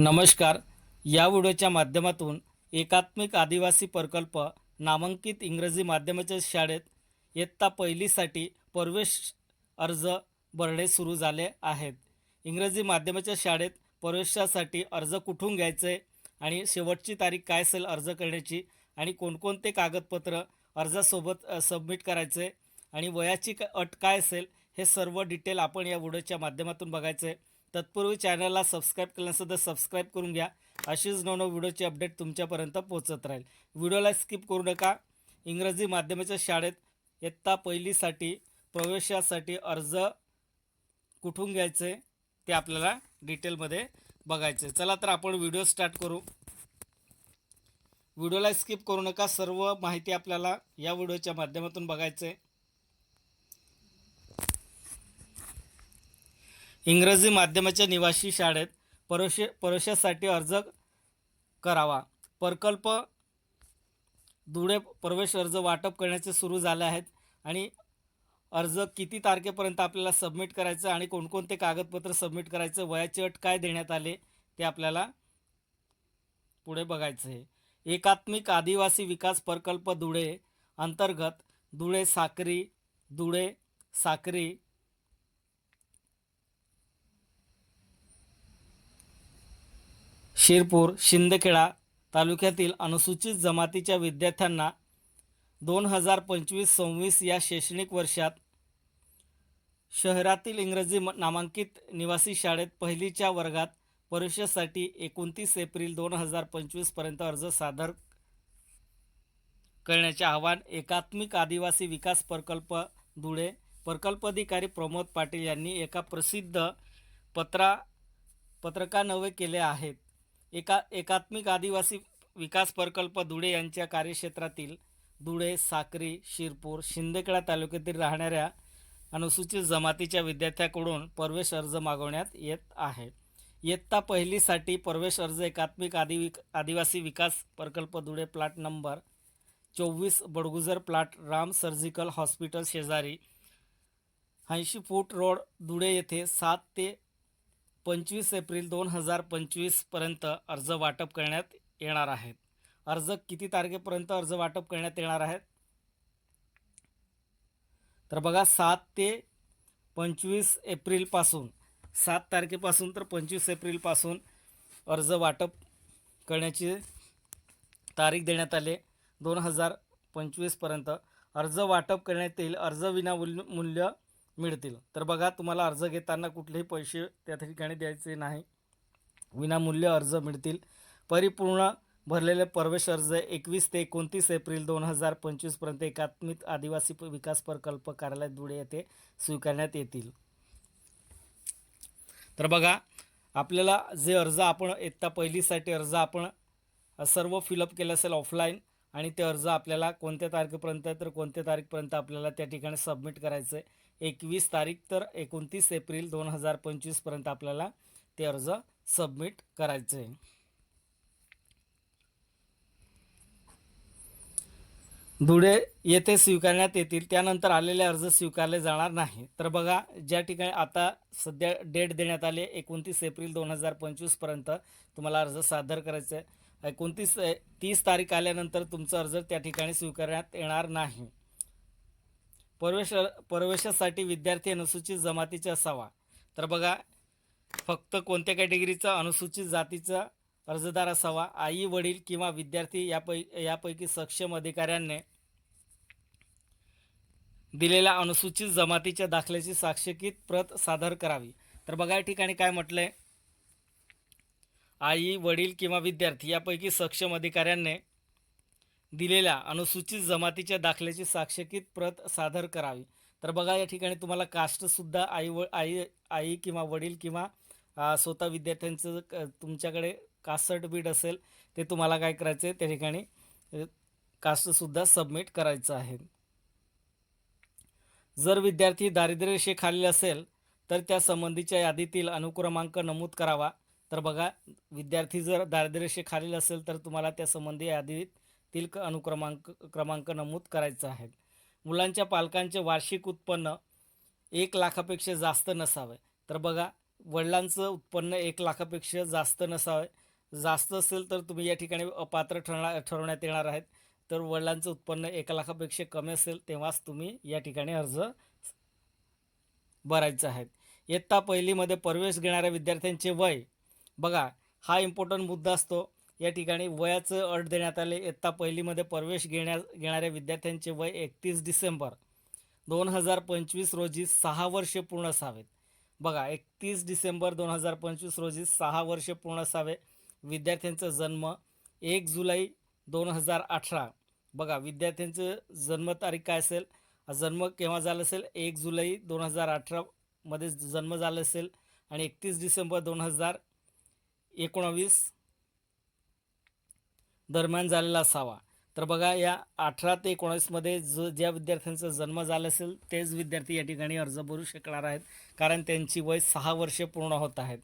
नमस्कार. या व्हिडिओच्या माध्यमातून एकात्मिक आदिवासी प्रकल्प नामांकित इंग्रजी माध्यमाच्या शाळेत इयत्ता पहिलीसाठी प्रवेश अर्ज भरणे सुरू झाले आहेत. इंग्रजी माध्यमाच्या शाळेत प्रवेशासाठी अर्ज कुठून घ्यायचे आणि शेवटची तारीख काय असेल अर्ज करण्याची आणि कोणकोणते कागदपत्र अर्जासोबत सबमिट करायचे आणि वयाची अट काय असेल हे सर्व डिटेल आपण या व्हिडिओच्या माध्यमातून बघायचं. आहे तत्पूर्वी चॅनलला सबस्क्राईब केल्यासुद्धा सबस्क्राईब करून घ्या. अशीच नवनव व्हिडिओची अपडेट तुमच्यापर्यंत पोहोचत राहील. व्हिडिओला स्किप करू नका. इंग्रजी माध्यमाच्या शाळेत इयत्ता पहिलीसाठी प्रवेशासाठी अर्ज कुठून घ्यायचे ते आपल्याला डिटेलमध्ये बघायचे. चला तर आपण व्हिडिओ स्टार्ट करू. व्हिडिओला स्किप करू नका. सर्व माहिती आपल्याला या व्हिडिओच्या माध्यमातून बघायचं. इंग्रजी माध्यमाच्या निवासी शाळेत प्रवेश प्रवेशासाठी अर्ज करावा. प्रकल्प धुळे प्रवेश अर्ज वाटप करण्याचे सुरू झाले आहेत आणि अर्ज किती तारखेपर्यंत आपल्याला सबमिट करायचं आणि कोणकोणते कागदपत्र सबमिट करायचं वयाची अट काय देण्यात आले ते आपल्याला पुढे बघायचं आहे. एकात्मिक आदिवासी विकास प्रकल्प धुळे अंतर्गत धुळे साक्री धुळे साक्री शिरपूर शिंदखेडा तालुक्यातील अनुसूचित जमातीच्या विद्यार्थ्यांना दोन हजार पंचवीस सव्वीस या शैक्षणिक वर्षात शहरातील इंग्रजी नामांकित निवासी शाळेत पहिलीच्या वर्गात प्रवेशासाठी एकोणतीस एप्रिल दोन हजार पंचवीसपर्यंत अर्ज सादर करण्याचे आवाहन एकात्मिक आदिवासी विकास प्रकल्प धुळे प्रकल्पाधिकारी प्रमोद पाटील यांनी एका प्रसिद्ध पत्रा पत्रकानवे केले आहेत. एका एकात्मिक आदिवासी विकास प्रकल्प धुळे यांच्या कार्यक्षेत्रातील धुळे साक्री शिरपूर शिंदेखेडा तालुक्यातील राहणाऱ्या अनुसूचित जमातीच्या विद्यार्थ्याकडून प्रवेश अर्ज मागवण्यात येत आहे. इयत्ता पहिलीसाठी प्रवेश अर्ज एकात्मिक आदि आदिवासी विकास प्रकल्प धुळे प्लॉट नंबर चोवीस Badgujar plot Ram surgical hospital शेजारी ऐंशी फूट रोड धुळे येथे सात ते पंचवीस एप्रिल दोन हजार पंचवीसपर्यंत अर्ज वाटप करण्यात येणार आहेत. अर्ज किती तारखेपर्यंत अर्ज वाटप करण्यात येणार आहेत? तर बघा सात ते पंचवीस एप्रिलपासून सात तारखेपासून तर पंचवीस एप्रिलपासून अर्ज वाटप करण्याची तारीख देण्यात आली. दोन हजार पंचवीसपर्यंत अर्ज वाटप करण्यात येईल. अर्ज विनामूल्य मूल्य मिळतील. तर बघा तुम्हाला अर्ज घेताना कुठलेही पैसे त्या ठिकाणी द्यायचे नाही. विनामूल्य अर्ज मिळतील. परिपूर्ण भरलेले प्रवेश अर्ज एकवीस ते एकोणतीस एप्रिल दोन हजार पंचवीसपर्यंत एकात्मिक आदिवासी विकास प्रकल्प कार्यालय धुळे येथे स्वीकारण्यात येतील. तर बघा आपल्याला जे अर्ज आपण इयत्ता पहिलीसाठी अर्ज आपण सर्व फिलअप केले असेल ऑफलाईन आणि ते अर्ज आपल्याला कोणत्या तारखेपर्यंत तर कोणत्या तारीखपर्यंत आपल्याला त्या ठिकाणी सबमिट करायचं आहे. एकवीस तारीख तर एकोणतीस एप्रिल दोन हजार पंचवीसपर्यंत आपल्याला ते अर्ज सबमिट करायचे आहे. धुळे येथे स्वीकारण्यात येतील त्यानंतर आलेले अर्ज स्वीकारले जाणार नाही. तर बघा ज्या ठिकाणी आता सध्या डेट देण्यात आली एकोणतीस एप्रिल दोन हजार पंचवीसपर्यंत तुम्हाला अर्ज सादर करायचा आहे. एकोणतीस तीस तारीख आल्यानंतर तुमचा अर्ज त्या ठिकाणी स्वीकारण्यात येणार नाही. प्रवेश प्रवेशासाठी विद्यार्थी अनुसूचित जमातीचा असावा. तर बघा फक्त कोणत्या कॅटेगरीचा अनुसूचित जातीचा अर्जदार असावा आई वडील किंवा विद्यार्थी यापै यापैकी सक्षम अधिकाऱ्यांनी दिलेल्या अनुसूचित जमातीच्या दाखल्याची साक्षकीत प्रत सादर करावी. तर बघा या ठिकाणी काय म्हटलं आहे आई वडील किंवा विद्यार्थी यापैकी सक्षम अधिकाऱ्यांनी दिलेल्या अनुसूचित जमातीच्या दाखल्याची साक्षकीत प्रत सादर करावी. तर बघा या ठिकाणी तुम्हाला कास्टसुद्धा आई व आई आई किंवा वडील किंवा स्वतः विद्यार्थ्यांचं तुमच्याकडे कास्ट सर्टिफिकेट असेल ते तुम्हाला काय करायचं आहे? त्या ठिकाणी कास्टसुद्धा सबमिट करायचं आहे. जर विद्यार्थी दारिद्र्यरेषेखालील असेल तर त्या संबंधीच्या यादीतील अनुक्रमांक नमूद करावा. तर बघा विद्यार्थी जर दारिद्र्य खालील असेल तर तुम्हाला त्या संबंधी यादीतील क- अनुक्रमांक क्रमांक नमूद करायचा आहे. मुलांच्या पालकांचे वार्षिक उत्पन्न एक लाखापेक्षा जास्त नसावे. तर बघा वडिलांचं उत्पन्न एक लाखापेक्षा जास्त नसावे. जास्त असेल तर तुम्ही या ठिकाणी अपात्र ठरणार ठरवण्यात येणार आहेत. तर वडिलांचं उत्पन्न एक लाखापेक्षा कमी असेल तेव्हाच तुम्ही या ठिकाणी अर्ज भरायचं आहे. इयत्ता पहिलीमध्ये प्रवेश घेणाऱ्या विद्यार्थ्यांचे वय बघा हा इम्पॉर्टंट मुद्दा असतो. या ठिकाणी वयाचं अट देण्यात आले. इयत्ता पहिलीमध्ये प्रवेश घेण्या घेणाऱ्या विद्यार्थ्यांचे वय एकतीस डिसेंबर. दोन हजार पंचवीस रोजी सहा वर्षे पूर्ण असावेत. बघा एकतीस डिसेंबर दोन हजार पंचवीस रोजी सहा वर्षे पूर्ण असावे. विद्यार्थ्यांचा जन्म एक जुलै दोन हजार अठरा. बघा विद्यार्थ्यांचं जन्मतारीख काय असेल? जन्म केव्हा झाला असेल? एक जुलै दोन हजार अठरामध्ये जन्म झाला असेल. आणि एकतीस डिसेंबर दोन हजार एकोणावीस दरम्यान झालेला असावा. तर बघा या अठरा ते एकोणावीसमध्ये जो ज्या विद्यार्थ्यांचा जन्म झाला असेल तेच विद्यार्थी या ठिकाणी अर्ज भरू शकणार आहेत कारण त्यांची वय सहा वर्षे पूर्ण होत आहेत.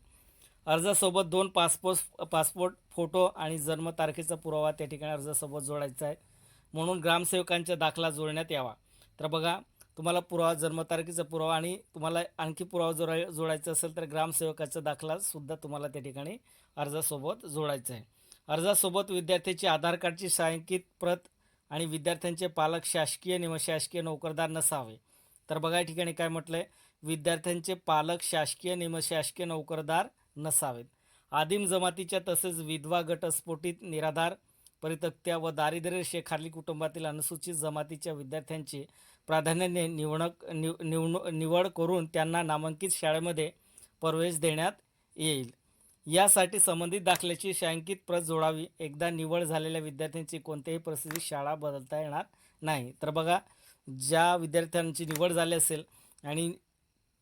अर्जासोबत दोन पासपोर्ट पासपोर्ट फोटो आणि जन्मतारखेचा पुरावा त्या ठिकाणी अर्जासोबत जोडायचा आहे. म्हणून ग्रामसेवकांचा दाखला जोडण्यात यावा. तर बघा तुम्हाला पुरावा जन्मतारखेचा पुरावा आणि तुम्हाला आणखी पुरावा जोडाय जोडायचा असेल तर ग्रामसेवकाचा दाखलासुद्धा तुम्हाला त्या ठिकाणी अर्जासोबत जोडायचा आहे. अर्जासोबत विद्यार्थ्याची आधार कार्डची सायंकित प्रत आणि विद्यार्थ्यांचे पालक शासकीय निमशासकीय नोकरदार नसावे. तर बघा या ठिकाणी काय म्हटलं आहे विद्यार्थ्यांचे पालक शासकीय निमशासकीय नोकरदार नसावेत. आदिम जमातीच्या तसेच विधवा गटस्फोटीत निराधार परितक्त्या व दारिद्र्य रेषेखाली कुटुंबातील अनुसूचित जमातीच्या विद्यार्थ्यांची प्राधान्याने निवडक निव निवड निवड करून त्यांना नामांकित शाळेमध्ये प्रवेश देण्यात येईल. यासाठी संबंधित दाखल्याची शांकित प्रत जोडावी. एकदा निवड झालेल्या विद्यार्थ्यांची कोणत्याही परिस्थितीत शाळा बदलता येणार नाही. तर बघा ज्या विद्यार्थ्यांची निवड झाली असेल आणि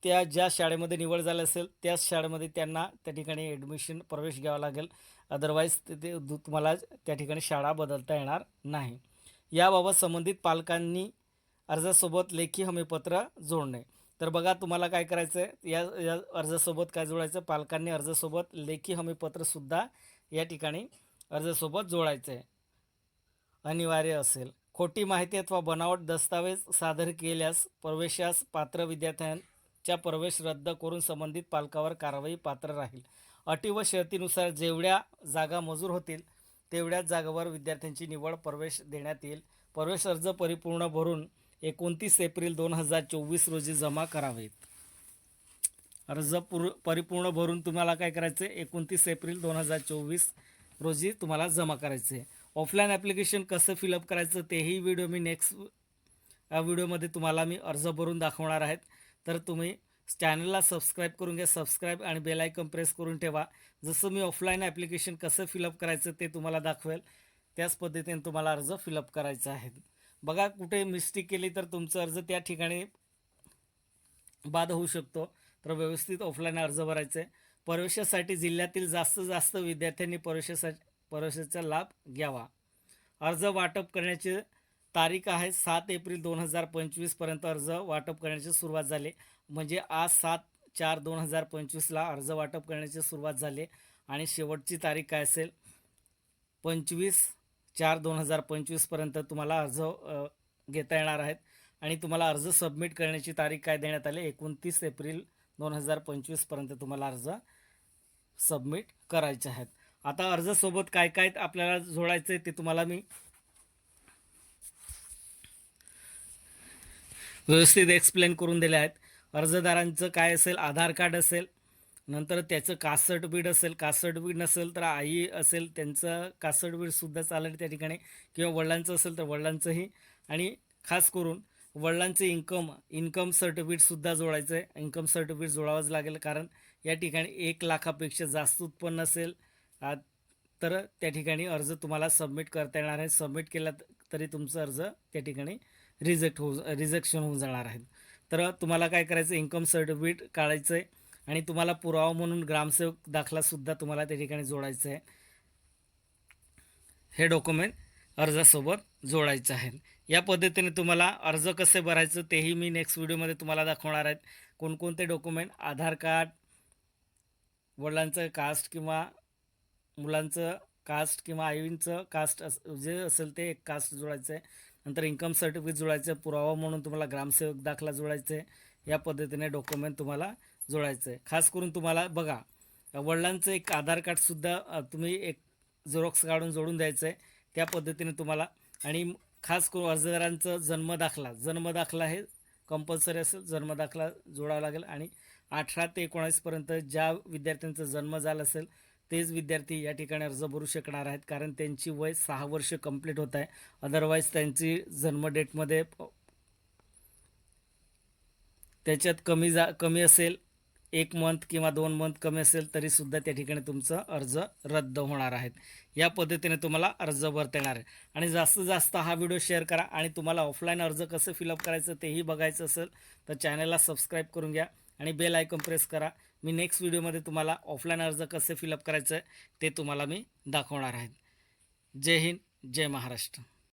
त्या ज्या शाळेमध्ये निवड झाली असेल त्याच शाळेमध्ये त्यांना त्या ठिकाणी ॲडमिशन प्रवेश घ्यावा लागेल. अदरवाईज ते तुम्हाला त्या ठिकाणी शाळा बदलता येणार नाही. याबाबत संबंधित पालकांनी अर्जासोबत लेखी हमीपत्र जोडणे. तर बघा तुम्हाला काय करायचं आहे या या अर्जासोबत काय जोडायचं? पालकांनी अर्जासोबत लेखी हमीपत्रसुद्धा या ठिकाणी अर्जासोबत जोडायचं आहे अनिवार्य असेल. खोटी माहिती अथवा बनावट दस्तावेज सादर केल्यास प्रवेशास पात्र विद्यार्थ्यांच्या प्रवेश रद्द करून संबंधित पालकावर कारवाई पात्र राहील. अटी व शर्तीनुसार जेवढ्या जागा मजूर होतील तेवढ्याच जागावर विद्यार्थ्यांची निवड प्रवेश देण्यात येईल. प्रवेश अर्ज परिपूर्ण भरून एकोणतीस एप्रिल दोन हजार चोवीस रोजी जमा करावेत. अर्ज पूर परिपूर्ण भरून तुम्हाला काय करायचं आहे एकोणतीस एप्रिल दोन हजार चोवीस रोजी तुम्हाला जमा करायचं आहे ऑफलाईन ॲप्लिकेशन कसं फिलअप करायचं तेही व्हिडिओ मी नेक्स्ट व्हिडिओमध्ये तुम्हाला मी अर्ज भरून दाखवणार आहेत. तर तुम्ही चॅनलला सबस्क्राईब करून घ्या सबस्क्राईब आणि बेल आयकॉन प्रेस करून ठेवा. जसं मी ऑफलाईन ॲप्लिकेशन कसं फिलअप करायचं ते तुम्हाला दाखवेल. त्याच पद्धतीने तुम्हाला अर्ज फिलअप करायचा आहे. बघा कुठे मिस्टेक केली तर तुमचा अर्ज त्या ठिकाणी बाद होऊ शकतो. तर व्यवस्थित ऑफलाईन अर्ज भरायचा. आहे प्रवेशासाठी जिल्ह्यातील जास्त जास्त विद्यार्थ्यांनी प्रवेशासाठी प्रवेशाचा लाभ घ्यावा. अर्ज वाटप करण्याची तारीख आहे सात एप्रिल दोन हजार पंचवीसपर्यंत अर्ज वाटप करण्याची सुरुवात झाली. म्हणजे आज सात चार दोन हजार पंचवीसला अर्ज वाटप करण्याची सुरुवात झाली. आणि शेवटची तारीख काय असेल? पंचवीस चार दोन हजार पंचवीसपर्यंत तुम्हाला अर्ज घेता येणार आहेत. आणि तुम्हाला अर्ज सबमिट करण्याची तारीख काय देण्यात आली? एकोणतीस एप्रिल दोन हजार पंचवीसपर्यंत तुम्हाला अर्ज सबमिट करायचे आहेत. आता अर्जसोबत काय काय आपल्याला जोडायचं आहे ते तुम्हाला मी व्यवस्थित एक्सप्लेन करून दिले आहेत. अर्जदारांचं काय असेल? आधार कार्ड असेल नंतर त्याचं कास्ट असेल कास्ट बीड नसेल तर आई असेल त्यांचं कासटबीडसुद्धा सर्टिफिकेटसुद्धा चालेल त्या ठिकाणी. किंवा वडिलांचं असेल तर वडिलांचंही. आणि खास करून वडिलांचं इन्कम इन्कम सर्टिफिकेटसुद्धा जोडायचं आहे इन्कम सर्टिफिकेट जोडावंच लागेल कारण या ठिकाणी एक लाखापेक्षा जास्त उत्पन्न असेल. आ, तर त्या ठिकाणी अर्ज तुम्हाला सबमिट करता येणार आहे. सबमिट केला तरी तुमचा अर्ज त्या ठिकाणी रिजेक्ट होऊ रिजेक्शन होऊन जाणार आहे. तर तुम्हाला काय करायचं? इन्कम सर्टिफिकेट काढायचं आहे आणि तुम्हाला पुरावा म्हणून ग्रामसेवक दाखलासुद्धा तुम्हाला त्या ठिकाणी जोडायचं आहे. हे डॉक्युमेंट अर्जासोबत जोडायचं आहे. या पद्धतीने तुम्हाला अर्ज कसे भरायचं तेही मी नेक्स्ट व्हिडिओमध्ये तुम्हाला दाखवणार आहेत कोणकोणते डॉक्युमेंट आधार कार्ड वडिलांचं कास्ट किंवा मुलांचं कास्ट किंवा आईंचं कास्ट अस जे असेल ते एक कास्ट जोडायचं आहे. नंतर इन्कम सर्टिफिकेट जोडायचं आहे. पुरावा म्हणून तुम्हाला ग्रामसेवक दाखला जोडायचं आहे. या पद्धतीने डॉक्युमेंट तुम्हाला जोडायचं आहे खास करून तुम्हाला बघा वडिलांचं एक आधार कार्डसुद्धा तुम्ही एक झेरॉक्स काढून जोडून द्यायचं आहे त्या पद्धतीने तुम्हाला आणि खास करून अर्जदारांचं जन्मदाखला जन्मदाखला हे कंपल्सरी असेल जन्मदाखला जोडावा लागेल. आणि अठरा ते एकोणावीसपर्यंत ज्या विद्यार्थ्यांचा जन्म झाला असेल तेच विद्यार्थी या ठिकाणी अर्ज भरू शकणार आहेत. कारण त्यांची वय सहा वर्ष कंप्लीट होत आहे. अदरवाईज त्यांची जन्म डेटमध्ये त्याच्यात कमी जा कमी असेल. एक मंथ किंवा दोन मंथ कमी असेल तरीसुद्धा त्या ठिकाणी तुमचं अर्ज रद्द होणार आहेत. या पद्धतीने तुम्हाला अर्ज भरता येणार आहे. आणि जास्तीत जास्त हा व्हिडिओ शेअर करा आणि तुम्हाला ऑफलाईन अर्ज कसं फिलअप करायचं तेही बघायचं असेल तर चॅनलला सबस्क्राईब करून घ्या आणि बेल आयकॉन प्रेस करा. मी नेक्स्ट व्हिडिओमध्ये तुम्हाला ऑफलाईन अर्ज कसे फिलअप करायचं आहे ते तुम्हाला मी दाखवणार आहे. जय हिंद जय महाराष्ट्र.